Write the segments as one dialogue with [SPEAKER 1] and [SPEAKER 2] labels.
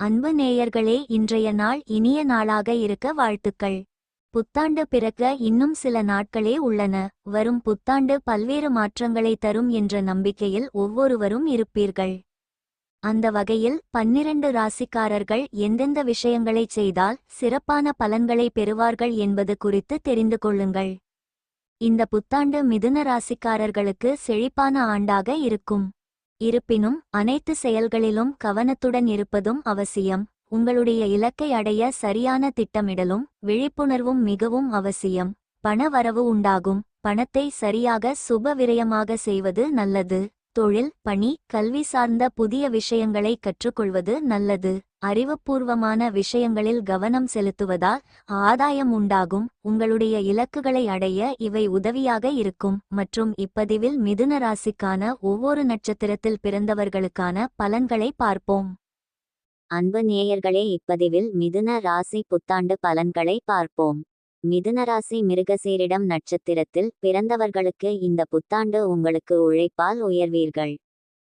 [SPEAKER 1] அன்பு நேயர்களே இன்றைய நாள் இனிய நாளாக இருக்க வாழ்த்துக்கள். புத்தாண்டு பிறக்க இன்னும் சில நாட்களே உள்ளன. வரும் புத்தாண்டு பல்வேறு மாற்றங்களை தரும் என்ற நம்பிக்கையில் ஒவ்வொருவரும் இருப்பீர்கள். அந்த வகையில் பன்னிரண்டு ராசிக்காரர்கள் எந்தெந்த விஷயங்களைச் செய்தால் சிறப்பான பலன்களை பெறுவார்கள் என்பது குறித்து தெரிந்து கொள்ளுங்கள். இந்த புத்தாண்டு மிதுன ராசிக்காரர்களுக்கு செழிப்பான ஆண்டாக இருக்கும். இருப்பினும் அனைத்து செயல்களிலும் கவனத்துடன் இருப்பதும் அவசியம். உங்களுடைய இலக்கை அடைய சரியான திட்டமிடலும் விழிப்புணர்வும் மிகவும் அவசியம். பண வரவு உண்டாகும். பணத்தை சரியாக சுப விரயமாக செய்வது நல்லது. தொழில் பணி கல்வி சார்ந்த புதிய விஷயங்களை கற்றுக்கொள்வது நல்லது. அறிவுபூர்வமான விஷயங்களில் கவனம் செலுத்துவதால் ஆதாயம் உண்டாகும் உங்களுடைய இலக்குகளை அடைய இவை உதவியாக இருக்கும். மற்றும் இப்பதிவில் மிதுன ராசிக்கான ஒவ்வொரு நட்சத்திரத்தில் பிறந்தவர்களுக்கான பலன்களை பார்ப்போம்.
[SPEAKER 2] அன்பு நேயர்களே இப்பதிவில் மிதுன ராசி புத்தாண்டு பலன்களை பார்ப்போம். மிதுன ராசி மிருகசீரிடம் நட்சத்திரத்தில் பிறந்தவர்களுக்கு இந்த புத்தாண்டு உங்களுக்கு உழைப்பால் உயர்வீர்கள்.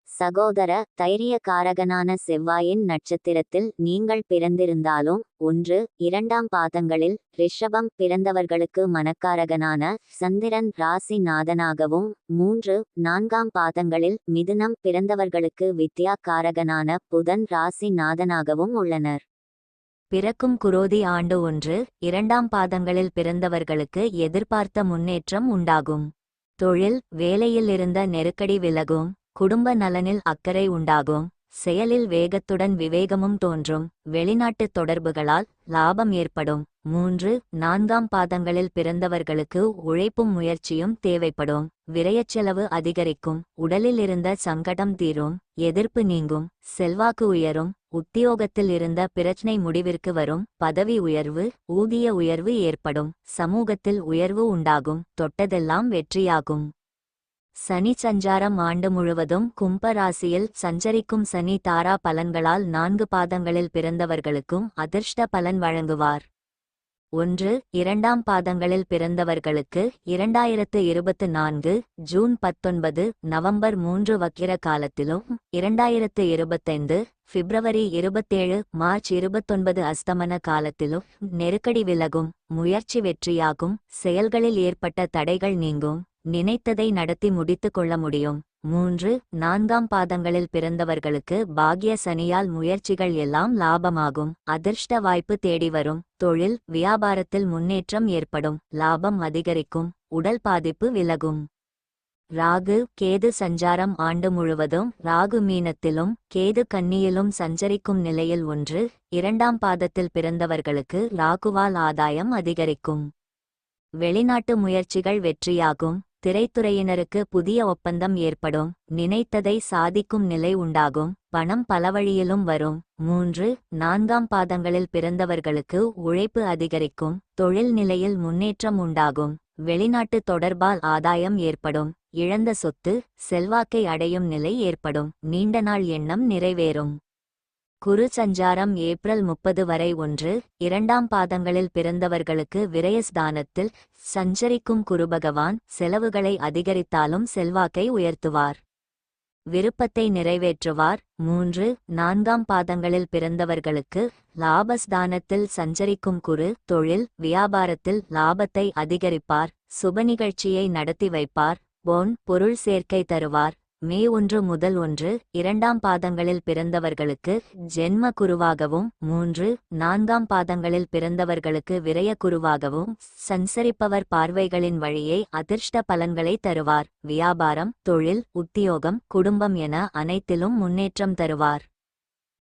[SPEAKER 2] சகோதர தைரியக்காரகனான செவ்வாயின் நட்சத்திரத்தில் நீங்கள் பிறந்திருந்தாலும் ஒன்று இரண்டாம் பாதங்களில் ரிஷபம் பிறந்தவர்களுக்கு மனக்காரகனான சந்திரன் ராசி நாதனாகவும் மூன்று நான்காம் பாதங்களில் மிதுனம் பிறந்தவர்களுக்கு வித்யாக்காரகனான புதன் ராசி நாதனாகவும் உள்ளனர்.
[SPEAKER 1] பிறக்கும் குரோதி ஆண்டு ஒன்று இரண்டாம் பாதங்களில் பிறந்தவர்களுக்கு எதிர்பார்த்த முன்னேற்றம் உண்டாகும். தொழில் வேலையில் இருந்த நெருக்கடி விலகும். குடும்ப நலனில் அக்கறை உண்டாகும். செயலில் வேகத்துடன் விவேகமும் தோன்றும். வெளிநாட்டு தொடர்புகளால் லாபம் ஏற்படும். மூன்று நான்காம் பாதங்களில் பிறந்தவர்களுக்கு உழைப்பும் முயற்சியும் தேவைப்படும். விரயச்செலவு அதிகரிக்கும். உடலில் இருந்த சங்கடம் தீரும். எதிர்ப்பு நீங்கும். செல்வாக்கு உயரும். உத்தியோகத்தில் இருந்த பிரச்சனை முடிவிற்கு வரும். பதவி உயர்வு ஊதிய உயர்வு ஏற்படும். சமூகத்தில் உயர்வு உண்டாகும். தொட்டதெல்லாம் வெற்றியாகும். சனி சஞ்சாரம் ஆண்டு முழுவதும் கும்ப ராசியில் சஞ்சரிக்கும் சனி தாரா பலன்களால் நான்கு பாதங்களில் பிறந்தவர்களுக்கும் அதிர்ஷ்ட பலன் வழங்குவார். ஒன்று இரண்டாம் பாதங்களில் பிறந்தவர்களுக்கு இரண்டாயிரத்து இருபத்து நான்கு ஜூன் பத்தொன்பது நவம்பர் மூன்று வக்கிர காலத்திலும் இரண்டாயிரத்து இருபத்தைந்து பிப்ரவரி இருபத்தேழு மார்ச் இருபத்தொன்பது அஸ்தமன காலத்திலும் நெருக்கடி விலகும் முயற்சி வெற்றியாகும் செயல்களில் ஏற்பட்ட தடைகள் நீங்கும். நினைத்ததை நடத்தி முடித்து கொள்ள முடியும். மூன்று நான்காம் பாதங்களில் பிறந்தவர்களுக்கு பாக்ய சனியால் முயற்சிகள் எல்லாம் லாபமாகும். அதிர்ஷ்ட வாய்ப்பு தேடி வரும். தொழில் வியாபாரத்தில் முன்னேற்றம் ஏற்படும். லாபம் அதிகரிக்கும். உடல் பாதிப்பு விலகும். ராகு கேது சஞ்சாரம் ஆண்டு முழுவதும் ராகு மீனத்திலும் கேது கன்னியிலும் சஞ்சரிக்கும் நிலையில் ஒன்று இரண்டாம் பாதத்தில் பிறந்தவர்களுக்கு ராகுவால் ஆதாயம் அதிகரிக்கும். வெளிநாட்டு முயற்சிகள் வெற்றியாகும். திரைத்துறையினருக்கு புதிய ஒப்பந்தம் ஏற்படும். நினைத்ததை சாதிக்கும் நிலை உண்டாகும். பணம் பலவழியிலும் வரும். மூன்று நான்காம் பாதங்களில் பிறந்தவர்களுக்கு உழைப்பு அதிகரிக்கும். தொழில் நிலையில் முன்னேற்றம் உண்டாகும். வெளிநாட்டு தொடர்பால் ஆதாயம் ஏற்படும். இழந்த சொத்து செல்வாக்கை அடையும் நிலை ஏற்படும். நீண்ட நாள் எண்ணம் நிறைவேறும். குரு சஞ்சாரம் ஏப்ரல் முப்பது வரை ஒன்று இரண்டாம் பாதங்களில் பிறந்தவர்களுக்கு விரயஸ்தானத்தில் சஞ்சரிக்கும் குருபகவான் செலவுகளை அதிகரித்தாலும் செல்வாக்கை உயர்த்துவார். விருப்பத்தை நிறைவேற்றுவார். மூன்று நான்காம் பாதங்களில் பிறந்தவர்களுக்கு லாபஸ்தானத்தில் சஞ்சரிக்கும் குரு தொழில் வியாபாரத்தில் லாபத்தை அதிகரிப்பார் சுப நிகழ்ச்சியை நடத்தி வைப்பார் பொன் பொருள் சேர்க்கை தருவார் மே ஒன்று முதல் ஒன்று இரண்டாம் பாதங்களில் பிறந்தவர்களுக்கு ஜென்ம குருவாகவும் மூன்று நான்காம் பாதங்களில் பிறந்தவர்களுக்கு விரய குருவாகவும் சஞ்சரிப்பவர் பார்வைகளின் வழியே அதிர்ஷ்ட பலன்களை தருவார். வியாபாரம் தொழில் உத்தியோகம் குடும்பம் என அனைத்திலும் முன்னேற்றம் தருவார்.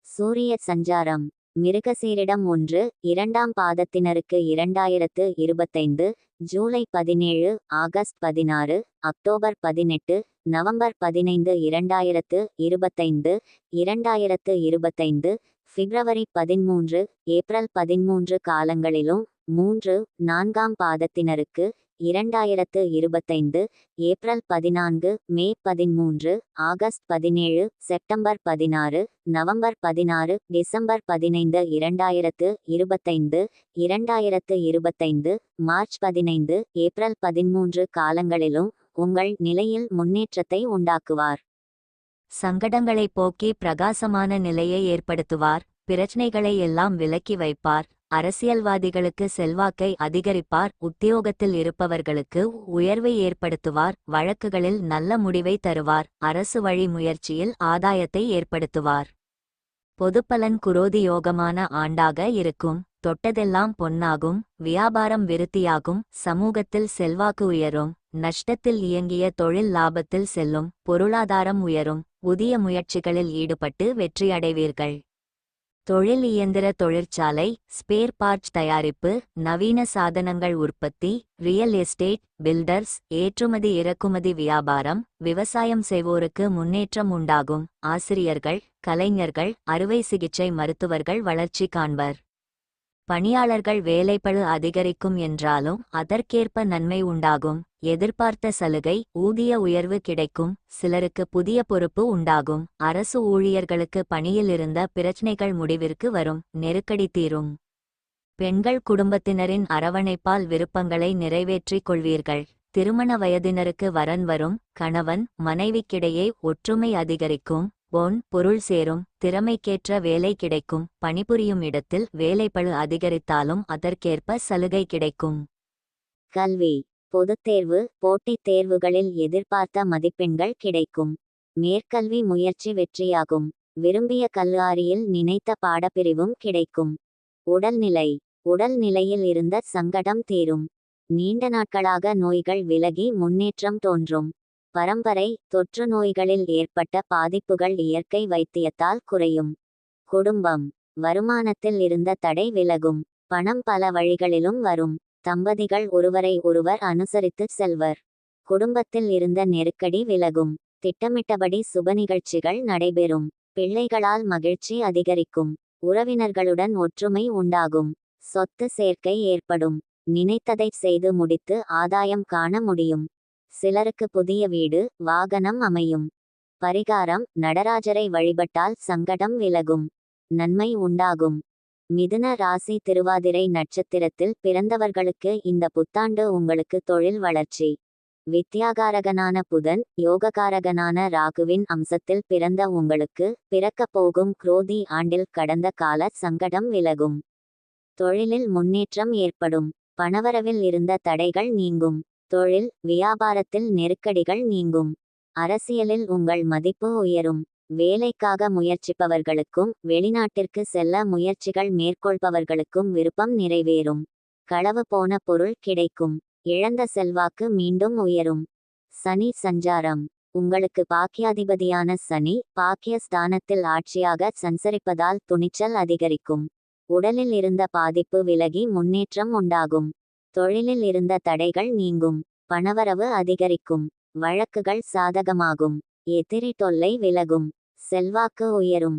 [SPEAKER 2] சூரிய சஞ்சாரம் மிருகசீரிடம் ஒன்று இரண்டாம் பாதத்தினருக்கு இரண்டாயிரத்து இருபத்தைந்து ஜூலை பதினேழு ஆகஸ்ட் பதினாறு அக்டோபர் பதினெட்டு நவம்பர் பதினைந்து இரண்டாயிரத்து இருபத்தைந்து இரண்டாயிரத்து இருபத்தைந்து பிப்ரவரி பதிமூன்று ஏப்ரல் பதிமூன்று காலங்களிலும் மூன்று நான்காம் பாதத்தினருக்கு இரண்டாயிரத்து இருபத்தைந்து ஏப்ரல் பதினான்கு மே பதிமூன்று ஆகஸ்ட் பதினேழு செப்டம்பர் பதினாறு நவம்பர் பதினாறு டிசம்பர் பதினைந்து இரண்டாயிரத்து இருபத்தைந்து இரண்டாயிரத்து இருபத்தைந்து மார்ச் பதினைந்து ஏப்ரல் பதிமூன்று காலங்களிலும் உங்கள் நிலையில் முன்னேற்றத்தை உண்டாக்குவார்.
[SPEAKER 1] சங்கடங்களைப் போக்கி பிரகாசமான நிலையை ஏற்படுத்துவார் பிரச்சனைகளை எல்லாம் விலக்கி வைப்பார் அரசியல்வாதிகளுக்கு செல்வாக்கை அதிகரிப்பார் உத்தியோகத்தில் இருப்பவர்களுக்கு உயர்வை ஏற்படுத்துவார் வழக்குகளில் நல்ல முடிவை தருவார் அரசு வழி முயற்சியில் ஆதாயத்தை ஏற்படுத்துவார். பொதுப்பலன் குரோதி யோகமான ஆண்டாக இருக்கும் தொட்டதெல்லாம் பொன்னாகும் வியாபாரம் விருத்தியாகும் சமூகத்தில் செல்வாக்கு உயரும் நஷ்டத்தில் இயங்கிய தொழில் லாபத்தில் செல்லும் பொருளாதாரம் உயரும் புதிய முயற்சிகளில் ஈடுபட்டு வெற்றியடைவீர்கள். தொழில் இயந்திர தொழிற்சாலை ஸ்பேர் பார்ட்ஸ் தயாரிப்பு நவீன சாதனங்கள் உற்பத்தி ரியல் எஸ்டேட் பில்டர்ஸ் ஏற்றுமதி இறக்குமதி வியாபாரம் விவசாயம் செய்வோருக்கு முன்னேற்றம் உண்டாகும். ஆசிரியர்கள் கலைஞர்கள் அறுவை சிகிச்சை மருத்துவர்கள் வளர்ச்சி காண்பர். பணியாளர்கள் வேலைப்பளு அதிகரிக்கும் என்றாலும் அதற்கேற்ப நன்மை உண்டாகும். எதிர்பார்த்த சலுகை ஊதிய உயர்வு கிடைக்கும் சிலருக்கு புதிய பொறுப்பு உண்டாகும். அரசு ஊழியர்களுக்கு பணியில் இருந்த முடிவிற்கு வரும் நெருக்கடி தீரும். பெண்கள் குடும்பத்தினரின் அரவணைப்பால் விருப்பங்களை நிறைவேற்றிக் கொள்வீர்கள். திருமண வயதினருக்கு வரன் வரும் கணவன் மனைவிக்கிடையே ஒற்றுமை அதிகரிக்கும் பொன் பொருள் சேரும் திறமைக்கேற்ற வேலை கிடைக்கும். பணிபுரியும் இடத்தில் வேலைப்பழு அதிகரித்தாலும் அதற்கேற்ப சலுகை கிடைக்கும்.
[SPEAKER 2] கல்வி. பொதுத் தேர்வு போட்டித் தேர்வுகளில் எதிர்பார்த்த மதிப்பெண்கள் கிடைக்கும். மேற்கல்வி முயற்சி வெற்றியாகும். விரும்பிய கல்லூரியில் நினைத்த பாடப்பிரிவும் கிடைக்கும். உடல்நிலை. உடல் நிலையில் இருந்த சங்கடம் தீரும். நீண்ட நாட்களாக நோய்கள் விலகி முன்னேற்றம் தோன்றும். பரம்பரை தொற்று நோய்களில் ஏற்பட்ட பாதிப்புகள் இயற்கை வைத்தியத்தால் குறையும். குடும்பம். வருமானத்தில் இருந்த தடை விலகும். பணம் பல வழிகளிலும் வரும். தம்பதிகள் ஒருவரை ஒருவர் அனுசரித்து செல்வர். குடும்பத்தில் இருந்த நெருக்கடி விலகும். திட்டமிட்டபடி சுப நிகழ்ச்சிகள் நடைபெறும். பிள்ளைகளால் மகிழ்ச்சி அதிகரிக்கும். உறவினர்களுடன் ஒற்றுமை உண்டாகும். சொத்து சேர்க்கை ஏற்படும். நினைத்ததை செய்து முடித்து ஆதாயம் காண முடியும். சிலருக்கு புதிய வீடு வாகனம் அமையும். பரிகாரம் நடராஜரை வழிபட்டால் சங்கடம் விலகும். நன்மை உண்டாகும். மிதுன ராசி திருவாதிரை நட்சத்திரத்தில் பிறந்தவர்களுக்கு இந்த புத்தாண்டு உங்களுக்கு தொழில் வளர்ச்சி. வித்யாகாரகனான புதன் யோககாரகனான ராகுவின் அம்சத்தில் பிறந்த உங்களுக்கு பிறக்கப் போகும் குரோதி ஆண்டில் கடந்த கால சங்கடம் விலகும். தொழிலில் முன்னேற்றம் ஏற்படும். பணவரவில் இருந்த தடைகள் நீங்கும். தொழில் வியாபாரத்தில் நெருக்கடிகள் நீங்கும். அரசியலில் உங்கள் மதிப்பு உயரும். வேலைக்காக முயற்சிப்பவர்களுக்கும் வெளிநாட்டிற்கு செல்ல முயற்சிகள் மேற்கொள்பவர்களுக்கும் விருப்பம் நிறைவேறும். களவு போன பொருள் கிடைக்கும். இழந்த செல்வாக்கு மீண்டும் உயரும். சனி சஞ்சாரம். உங்களுக்கு பாக்கியாதிபதியான சனி பாக்கியஸ்தானத்தில் ஆட்சியாக சஞ்சரிப்பதால் துணிச்சல் அதிகரிக்கும். உடலில் இருந்த பாதிப்பு விலகி முன்னேற்றம் உண்டாகும். தொழிலில் இருந்த தடைகள் நீங்கும். பணவரவு அதிகரிக்கும். வழக்குகள் சாதகமாகும். எதிரி தொல்லை விலகும். செல்வாக்கு உயரும்.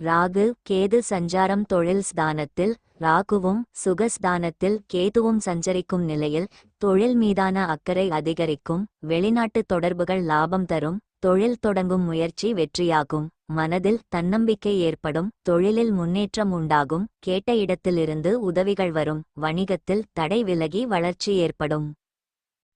[SPEAKER 1] ராகு கேது சஞ்சாரம் தொழில் ஸ்தானத்தில் ராகுவும் சுகஸ்தானத்தில் கேதுவும் சஞ்சரிக்கும் நிலையில் தொழில் மீதான அக்கறை அதிகரிக்கும் வெளிநாட்டு தொடர்புகள் லாபம் தரும் தொழில் தொடங்கும் முயற்சி வெற்றியாகும் மனதில் தன்னம்பிக்கை ஏற்படும் தொழிலில் முன்னேற்றம் உண்டாகும் கேட்ட இடத்திலிருந்து உதவிகள் வரும் வணிகத்தில் தடை விலகி வளர்ச்சி ஏற்படும்.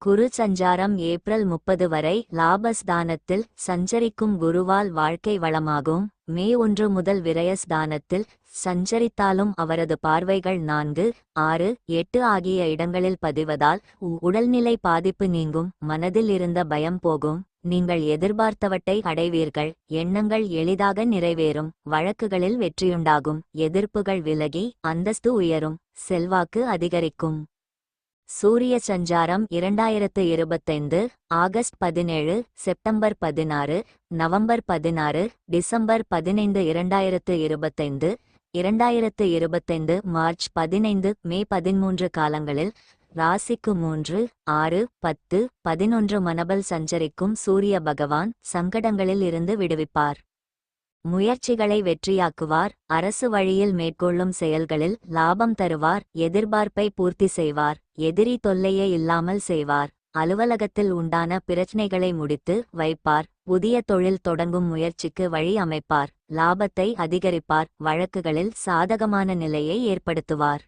[SPEAKER 1] குரு சஞ்சாரம் ஏப்ரல் முப்பது வரை லாபஸ்தானத்தில் சஞ்சரிக்கும் குருவால் வாழ்க்கை வளமாகும். மே ஒன்று முதல் விரயஸ்தானத்தில் சஞ்சரித்தாலும் அவரது பார்வைகள் நான்கு ஆறு எட்டு ஆகிய இடங்களில் பதிவதால் உடல்நிலை பாதிப்பு நீங்கும் மனதில் இருந்த பயம் போகும். நீங்கள் எதிர்பார்த்தவற்றை அடைவீர்கள் எண்ணங்கள் எளிதாக நிறைவேறும் வழக்குகளில் வெற்றியுண்டாகும் எதிர்ப்புகள் விலகி அந்தஸ்து உயரும் செல்வாக்கு அதிகரிக்கும். சூரிய சஞ்சாரம் இரண்டாயிரத்து இருபத்தைந்து ஆகஸ்ட் பதினேழு செப்டம்பர் பதினாறு நவம்பர் பதினாறு டிசம்பர் பதினைந்து இரண்டாயிரத்து இருபத்தைந்து இரண்டாயிரத்து இருபத்தைந்து மார்ச் பதினைந்து மே பதிமூன்று காலங்களில் ராசிக்கு மூன்று ஆறு பத்து பதினொன்று மனபல் சஞ்சரிக்கும் சூரிய பகவான் சங்கடங்களில் இருந்து விடுவிப்பார். முயற்சிகளை வெற்றியாக்குவார் அரசு வழியில் மேற்கொள்ளும் செயல்களில் லாபம் தருவார் எதிர்பார்ப்பை பூர்த்தி செய்வார் எதிரி தொல்லையே இல்லாமல் செய்வார் அலுவலகத்தில் உண்டான பிரச்சனைகளை முடித்து வைப்பார் புதிய தொழில் தொடங்கும் முயற்சிக்கு வழி அமைப்பார் லாபத்தை அதிகரிப்பார் வழக்குகளில் சாதகமான நிலையை ஏற்படுத்துவார்.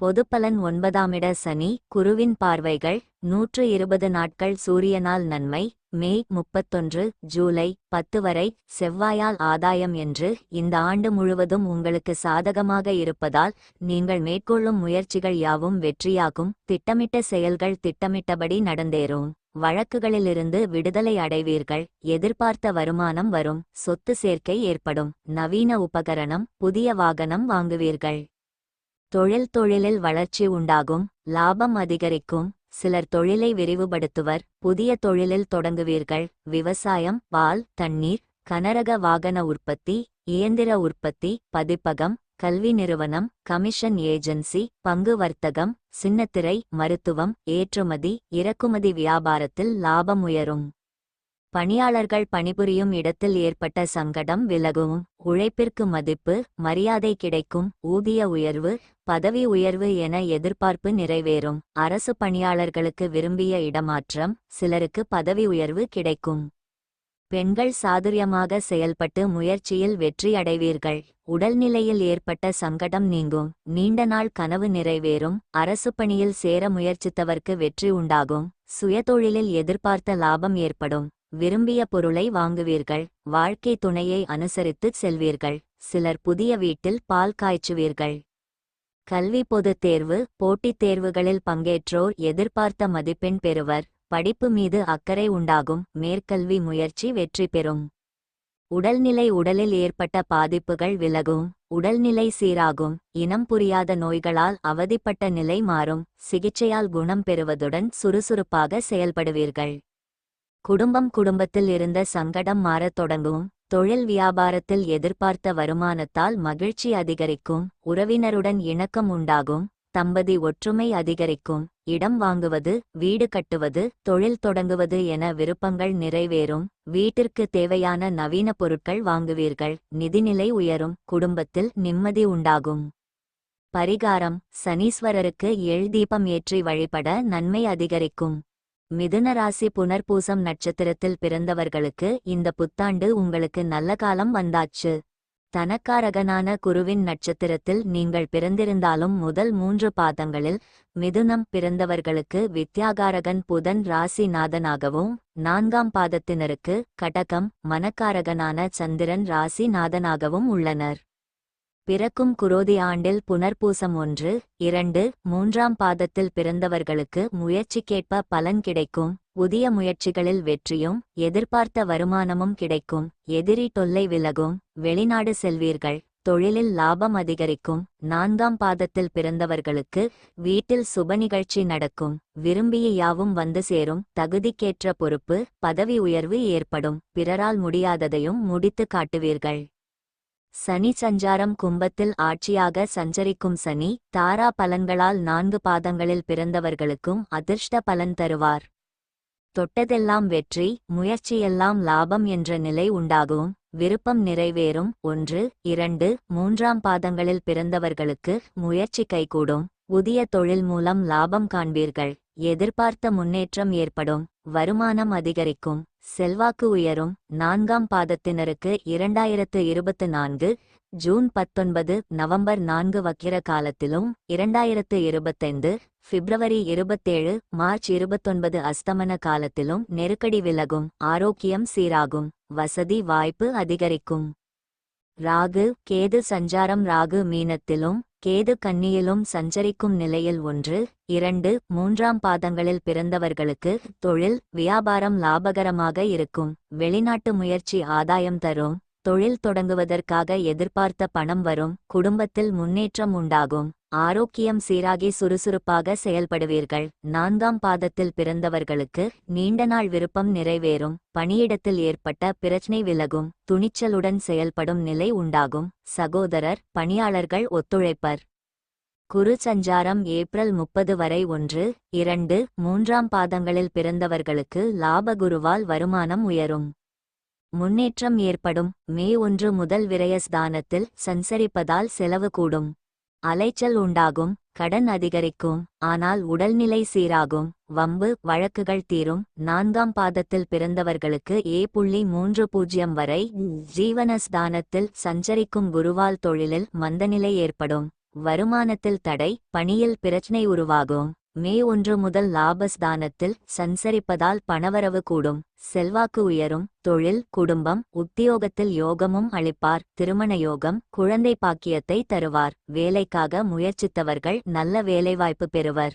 [SPEAKER 1] பொதுப்பலன் ஒன்பதாமிட சனி குருவின் பார்வைகள் நூற்று இருபது நாட்கள் சூரியனால் நன்மை மே முப்பத்தொன்று ஜூலை பத்து வரை செவ்வாயால் ஆதாயம் என்று இந்த ஆண்டு முழுவதும் உங்களுக்கு சாதகமாக இருப்பதால் நீங்கள் மேற்கொள்ளும் முயற்சிகள் யாவும் வெற்றியாகும். திட்டமிட்ட செயல்கள் திட்டமிட்டபடி நடந்தேறும். வழக்குகளிலிருந்து விடுதலை அடைவீர்கள். எதிர்பார்த்த வருமானம் வரும். சொத்து சேர்க்கை ஏற்படும். நவீன உபகரணம் புதிய வாகனம் வாங்குவீர்கள். தொழில் தொழிலில் வளர்ச்சி உண்டாகும். லாபம் அதிகரிக்கும். சிலர் தொழிலை விரிவுபடுத்துவர் புதிய தொழிலில் தொடங்குவீர்கள். விவசாயம் பால் தண்ணீர் கனரக வாகன உற்பத்தி இயந்திர உற்பத்தி பதிப்பகம் கல்வி நிறுவனம் கமிஷன் ஏஜென்சி பங்கு வர்த்தகம் சின்னத்திரை மருத்துவம் ஏற்றுமதி இறக்குமதி வியாபாரத்தில் லாபம் உயரும். பணியாளர்கள் பணிபுரியும் இடத்தில் ஏற்பட்ட சங்கடம் விலகும் உழைப்பிற்கு மதிப்பு மரியாதை கிடைக்கும் ஊதிய உயர்வு பதவி உயர்வு என எதிர்பார்ப்பு நிறைவேறும். அரசு பணியாளர்களுக்கு விரும்பிய இடமாற்றம் சிலருக்கு பதவி உயர்வு கிடைக்கும். பெண்கள் சாதுரியமாக செயல்பட்டு முயற்சியில் வெற்றி அடைவீர்கள். உடல்நிலையில் ஏற்பட்ட சங்கடம் நீங்கும். நீண்ட நாள் கனவு நிறைவேறும். அரசு பணியில் சேர முயற்சித்தவர்க்கு வெற்றி உண்டாகும். சுயதொழிலில் எதிர்பார்த்த லாபம் ஏற்படும். விரும்பிய பொருளை வாங்குவீர்கள் வாழ்க்கை துணையை அனுசரித்துச் செல்வீர்கள் சிலர் புதிய வீட்டில் பால் காய்ச்சுவீர்கள். கல்வி பொதுத் தேர்வு போட்டித் தேர்வுகளில் பங்கேற்றோர் எதிர்பார்த்த மதிப்பெண் பெறுவர் படிப்பு மீது அக்கறை உண்டாகும் மேற்கல்வி முயற்சி வெற்றி பெறும். உடல்நிலை உடலில் ஏற்பட்ட பாதிப்புகள் விலகும் உடல்நிலை சீராகும் இனம் புரியாத நோய்களால் அவதிப்பட்ட நிலை மாறும் சிகிச்சையால் குணம் பெறுவதுடன் சுறுசுறுப்பாக செயல்படுவீர்கள். குடும்பம் குடும்பத்தில் இருந்த சங்கடம் மாறத் தொடங்கும். தொழில் வியாபாரத்தில் எதிர்பார்த்த வருமானத்தால் மகிழ்ச்சி அதிகரிக்கும். உறவினருடன் இணக்கம் உண்டாகும். தம்பதி ஒற்றுமை அதிகரிக்கும். இடம் வாங்குவது வீடு கட்டுவது தொழில் தொடங்குவது என விருப்பங்கள் நிறைவேறும். வீட்டிற்கு தேவையான நவீன பொருட்கள் வாங்குவீர்கள். நிதிநிலை உயரும். குடும்பத்தில் நிம்மதி உண்டாகும். பரிகாரம். சனீஸ்வரருக்கு எள் தீபம் ஏற்றி வழிபட நன்மை அதிகரிக்கும். மிதுன ராசி புனர்பூசம் நட்சத்திரத்தில் பிறந்தவர்களுக்கு இந்த புத்தாண்டு உங்களுக்கு நல்ல காலம் வந்தாச்சு. தனக்காரகனான குருவின் நட்சத்திரத்தில் நீங்கள் பிறந்திருந்தாலும் முதல் மூன்று பாதங்களில் மிதுனம் பிறந்தவர்களுக்கு வித்யாகாரகன் புதன் ராசிநாதனாகவும் நான்காம் பாதத்தினருக்கு கடகம் மனக்காரகனான சந்திரன் ராசிநாதனாகவும் உள்ளனர். பிறக்கும் குரோதி ஆண்டில் புனர்பூசம் ஒன்று இரண்டு மூன்றாம் பாதத்தில் பிறந்தவர்களுக்கு முயற்சிக்கேற்ப பலன் கிடைக்கும் புதிய முயற்சிகளில் வெற்றியும் எதிர்பார்த்த வருமானமும் கிடைக்கும் எதிரி தொல்லை விலகும் வெளிநாடு செல்வீர்கள் தொழிலில் லாபம் அதிகரிக்கும் நான்காம் பாதத்தில் பிறந்தவர்களுக்கு வீட்டில் சுப நிகழ்ச்சி நடக்கும் விரும்பிய யாவும் வந்து சேரும் தகுதிக்கேற்ற பொறுப்பு பதவி உயர்வு ஏற்படும் பிறரால் முடியாததையும் முடித்து காட்டுவீர்கள். சனி சஞ்சாரம் கும்பத்தில் ஆட்சியாக சஞ்சரிக்கும் சனி தாரா பலன்களால் நான்கு பாதங்களில் பிறந்தவர்களுக்கும் அதிர்ஷ்ட பலன் தருவார். தொட்டதெல்லாம் வெற்றி முயற்சியெல்லாம் லாபம் என்ற நிலை உண்டாகும். விருப்பம் நிறைவேறும். ஒன்று இரண்டு மூன்றாம் பாதங்களில் பிறந்தவர்களுக்கு முயற்சி கைகூடும். புதிய தொழில் மூலம் லாபம் காண்பீர்கள். எதிர்பார்த்த முன்னேற்றம் ஏற்படும். வருமானம் அதிகரிக்கும். செல்வாக்கு உயரும் நான்காம் பாதத்தினருக்கு இரண்டாயிரத்து இருபத்து நான்கு ஜூன் பத்தொன்பது நவம்பர் நான்கு வக்கிர காலத்திலும் இரண்டாயிரத்து இருபத்தைந்து பிப்ரவரி இருபத்தேழு மார்ச் இருபத்தொன்பது அஸ்தமன காலத்திலும் நெருக்கடி விலகும் ஆரோக்கியம் சீராகும் வசதி வாய்ப்பு அதிகரிக்கும். ராகு கேது சஞ்சாரம் ராகு மீனத்திலும் கேது கன்னியிலும் சஞ்சரிக்கும் நிலையில் ஒன்று இரண்டு மூன்றாம் பாதங்களில் பிறந்தவர்களுக்கு தொழில் வியாபாரம் லாபகரமாக இருக்கும் வெளிநாட்டு முயற்சி ஆதாயம் தரும். தொழில் தொடங்குவதற்காக எதிர்பார்த்த பணம் வரும் குடும்பத்தில் முன்னேற்றம் உண்டாகும். ஆரோக்கியம் சீராகி சுறுசுறுப்பாக செயல்படுவீர்கள். நான்காம் பாதத்தில் பிறந்தவர்களுக்கு நீண்ட நாள் விருப்பம் நிறைவேறும். பணியிடத்தில் ஏற்பட்ட பிரச்சனை விலகும். துணிச்சலுடன் செயல்படும் நிலை உண்டாகும். சகோதரர் பணியாளர்கள் ஒத்துழைப்பர். குரு சஞ்சாரம் ஏப்ரல் முப்பது வரை ஒன்று இரண்டு மூன்றாம் பாதங்களில் பிறந்தவர்களுக்கு லாபகுருவால் வருமானம் உயரும். முன்னேற்றம் ஏற்படும். மே ஒன்று முதல் விரயஸ்தானத்தில் சஞ்சரிப்பதால் செலவு கூடும். அலைச்சல் உண்டாகும் கடன் அதிகரிக்கும் ஆனால் உடல்நிலை சீராகும். வம்பு வழக்குகள் தீரும். நான்காம் பாதத்தில் பிறந்தவர்களுக்கு ஏ புள்ளி மூன்று பூஜ்ஜியம் வரை ஜீவனஸ்தானத்தில் சஞ்சரிக்கும் குருவால் தொழிலில் மந்தநிலை ஏற்படும். வருமானத்தில் தடை பணியில் பிரச்சனை உருவாகும். மே ஒன்று முதல் லாபஸ்தானத்தில் சஞ்சரிப்பதால் பணவரவு கூடும். செல்வாக்கு உயரும். தொழில் குடும்பம் உத்தியோகத்தில் யோகமும் அளிப்பார். திருமண யோகம் குழந்தை பாக்கியத்தை தருவார். வேலைக்காக முயற்சித்தவர்கள் நல்ல வேலைவாய்ப்பு பெறுவர்.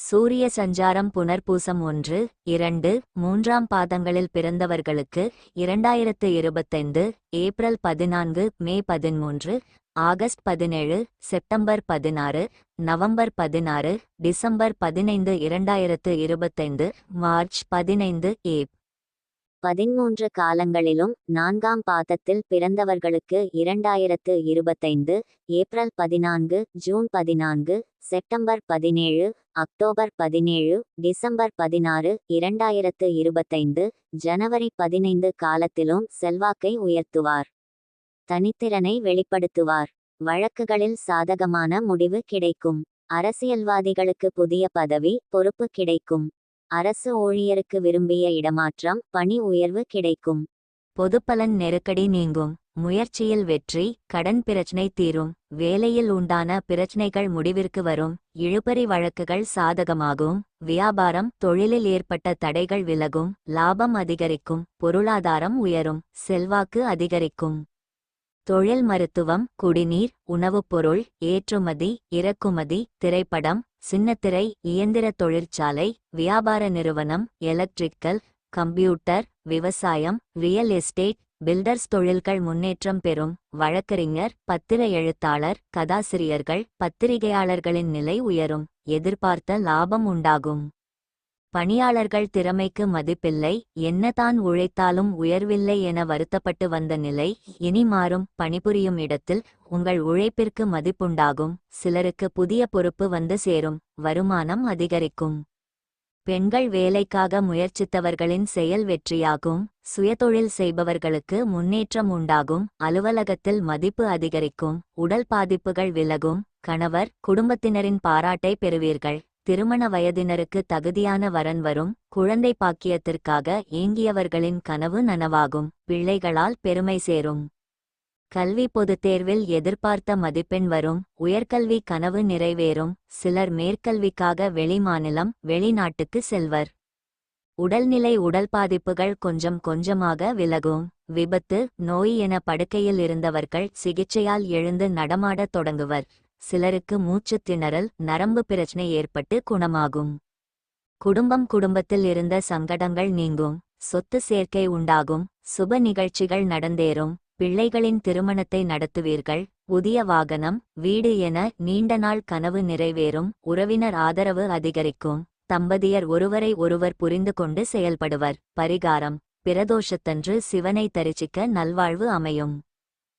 [SPEAKER 1] சூரிய சஞ்சாரம் புனர்பூசம் ஒன்று இரண்டு மூன்றாம் பாதங்களில் பிறந்தவர்களுக்கு இரண்டாயிரத்து இருபத்தைந்து ஏப்ரல் பதினான்கு மே பதிமூன்று ஆகஸ்ட் பதினேழு செப்டம்பர் பதினாறு நவம்பர் பதினாறு டிசம்பர் பதினைந்து இரண்டாயிரத்து இருபத்தைந்து மார்ச் பதினைந்து ஏப்
[SPEAKER 2] பதிமூன்று காலங்களிலும் நான்காம் பாதத்தில் பிறந்தவர்களுக்கு இரண்டாயிரத்து இருபத்தைந்து ஏப்ரல் பதினான்கு ஜூன் பதினான்கு செப்டம்பர் பதினேழு அக்டோபர் பதினேழு டிசம்பர் பதினாறு இரண்டாயிரத்து இருபத்தைந்து ஜனவரி பதினைந்து காலத்திலும் செல்வாக்கை உயர்த்துவார். தனித்திறனை வெளிப்படுத்துவார். வழக்குகளில் சாதகமான முடிவு கிடைக்கும். அரசியல்வாதிகளுக்கு புதிய பதவி பொறுப்பு கிடைக்கும். அரசு ஊழியருக்கு விரும்பிய இடமாற்றம் பணி உயர்வு கிடைக்கும்.
[SPEAKER 1] பொதுப்பலன் நெருக்கடி நீங்கும். முயற்சியில் வெற்றி கடன் பிரச்சனை தீரும். வேலையில் உண்டான பிரச்சனைகள் முடிவிற்கு வரும். இழுபறி வழக்குகள் சாதகமாகும். வியாபாரம் தொழிலில் ஏற்பட்ட தடைகள் விலகும். லாபம் அதிகரிக்கும். பொருளாதாரம் உயரும். செல்வாக்கு அதிகரிக்கும். தொழில் மருத்துவம் குடிநீர் உணவுப் பொருள் ஏற்றுமதி இறக்குமதி திரைப்படம் சின்னத்திரை இயந்திர தொழிற்சாலை வியாபார நிறுவனம் எலக்ட்ரிக்கல் கம்ப்யூட்டர் விவசாயம் ரியல் எஸ்டேட் பில்டர்ஸ் தொழில்கள் முன்னேற்றம் பெறும் வழக்கறிஞர் பத்திர எழுத்தாளர் கதாசிரியர்கள் பத்திரிகையாளர்களின் நிலை உயரும் எதிர்பார்த்த லாபம் உண்டாகும். பணியாளர்கள் திறமைக்கு மதிப்பில்லை என்னதான் உழைத்தாலும் உயர்வில்லை என வருத்தப்பட்டு வந்த நிலை இனி மாறும் பணிபுரியும் இடத்தில் உங்கள் உழைப்பிற்கு மதிப்புண்டாகும் சிலருக்கு புதிய பொறுப்பு வந்து சேரும் வருமானம் அதிகரிக்கும். பெண்கள் வேலைக்காக முயற்சித்தவர்களின் செயல் வெற்றியாகும் சுயதொழில் செய்பவர்களுக்கு முன்னேற்றம் உண்டாகும் அலுவலகத்தில் மதிப்பு அதிகரிக்கும் உடல் பாதிப்புகள் விலகும் கணவர் குடும்பத்தினரின் பாராட்டை பெறுவீர்கள். திருமண வயதினருக்கு தகுதியான வரன் வரும் குழந்தை பாக்கியத்திற்காக ஏங்கியவர்களின் கனவு நனவாகும் பிள்ளைகளால் பெருமை சேரும். கல்வி பொதுத் தேர்வில் எதிர்பார்த்த மதிப்பெண் வரும் உயர்கல்வி கனவு நிறைவேறும் சிலர் மேற்கல்விக்காக வெளிமாநிலம் வெளிநாட்டுக்கு செல்வர். உடல்நிலை உடல் பாதிப்புகள் கொஞ்சம் கொஞ்சமாக விலகும். விபத்து நோய் என படுக்கையில் இருந்தவர்கள் சிகிச்சையால் எழுந்து நடமாடத் தொடங்குவர். சிலருக்கு மூச்சுத் திணறல் நரம்பு பிரச்சனை ஏற்பட்டு குணமாகும். குடும்பம் குடும்பத்தில் இருந்த சங்கடங்கள் நீங்கும் சொத்து சேர்க்கை உண்டாகும் சுப நிகழ்ச்சிகள் நடந்தேறும் பிள்ளைகளின் திருமணத்தை நடத்துவீர்கள் புதிய வாகனம் வீடு என நீண்ட நாள் கனவு நிறைவேறும் உறவினர் ஆதரவு அதிகரிக்கும் தம்பதியர் ஒருவரை ஒருவர் புரிந்து கொண்டு செயல்படுவர் பரிகாரம் பிரதோஷத்தன்று சிவனை தரிசிக்க நல்வாழ்வு அமையும்.